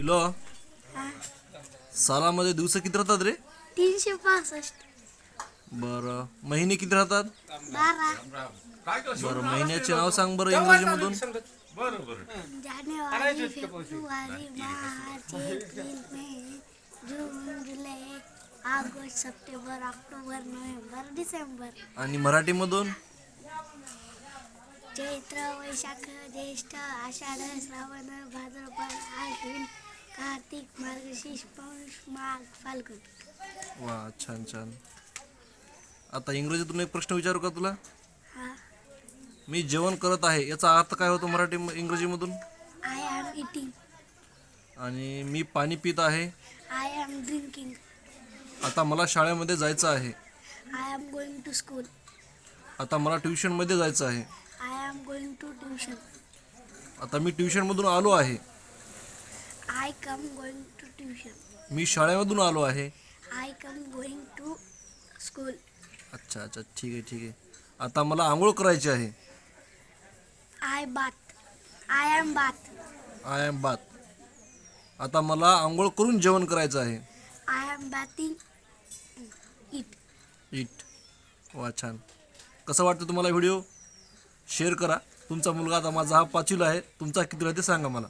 पिलो. सालामध्ये दिवस किती राहतात रे? तीनशे पासष्ट. बरं. महिने किती राहतात? बारा. बरं महिन्याचे नाव सांग बरं इंग्रजीमधून. January February March April May June July August September October November December. आणि मराठीमधून? चैत्र वैशाख ज्येष्ठ आषाढ श्रावण भाद्रपद आश्विन कार्तिक मार्गशीर्ष पौष माघ फाल्गुन वा छान छान. आता इंग्रजीतून एक प्रश्न विचारू का तुला? हा. मी जेवण करत आहे याचा अर्थ काय होतो मराठी इंग्रजीमधून? आय एम इटिंग आणि मी पाणी पित आहे. आय एम ड्रिंकिंग आता मला शाळेमध्ये जायचं आहे. I am going to school आता मला ट्युशनमध्ये जायचं आहे. I am going to tuition आता मी ट्युशनमधून आलो आहे. I come going to tuition मी शाळेमधून आलो आहे. I come going to school अच्छा अच्छा. ठीक आहे ठीक आहे. आता मला आंघोळ करायची आहे. I bath I am bath I am bath आता मला आंघोळ करून जेवण करायचं आहे. I am bathing eat eat वा छान. कसं वाटतं तुम्हाला व्हिडिओ शेअर करा. तुमचा मुलगा आता माझा हा पाचवीला आहे. तुमचा कितीला ते सांगा मला.